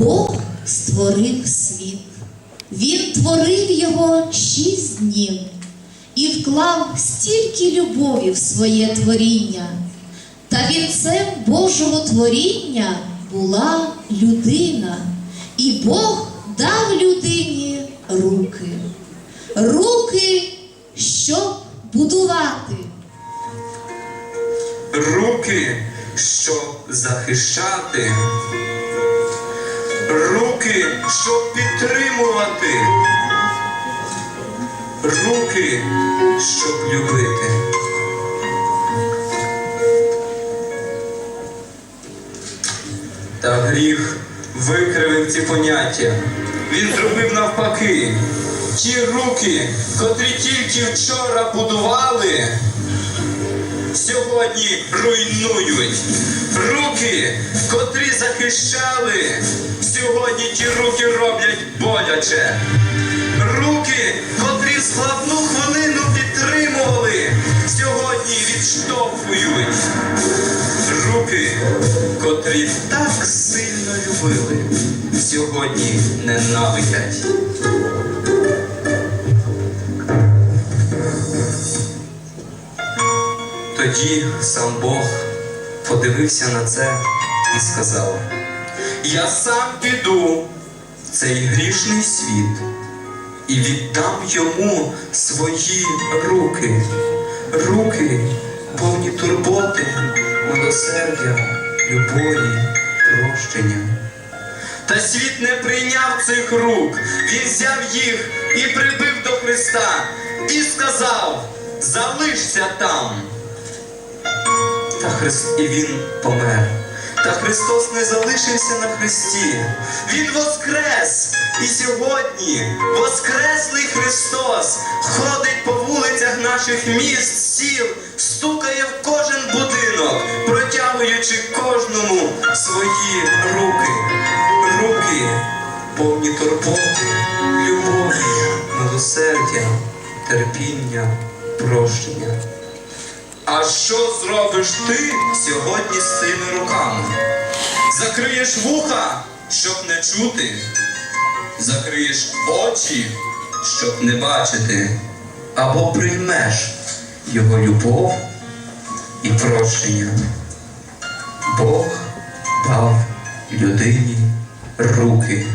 Бог створив світ. Він творив його шість днів і вклав стільки любові в своє творіння. Та вінцем Божого творіння була людина, і Бог дав людині руки. Руки, щоб будувати. Руки, щоб захищати. Руки, щоб підтримувати. Руки, щоб любити. Та гріх викривив ці поняття. Він зробив навпаки. Ті руки, котрі тільки вчора будували, сьогодні руйнують. Руки, котрі захищали, сьогодні ті руки роблять боляче. Руки, котрі складну хвилину підтримували, сьогодні відштовхують. Руки, котрі так сильно любили, сьогодні ненавидять. Тоді сам Бог подивився на це і сказав: Я сам піду в цей грішний світ і віддам йому свої руки, руки повні турботи, милосердя, любові, прощення. Та світ не прийняв цих рук, він взяв їх і прибив до Христа і сказав: залишся там. Та Христ і Він помер. Та Христос не залишився на Христі. Він воскрес! І сьогодні Воскреслий Христос ходить по вулицях наших міст, сіл, стукає в кожен будинок, протягуючи кожному свої руки. Руки повні турботи, любові, милосердя, терпіння, прощення. А що зробиш ти сьогодні з цими руками? Закриєш вуха, щоб не чути, закриєш очі, щоб не бачити, або приймеш його любов і прощення. Бог дав людині руки.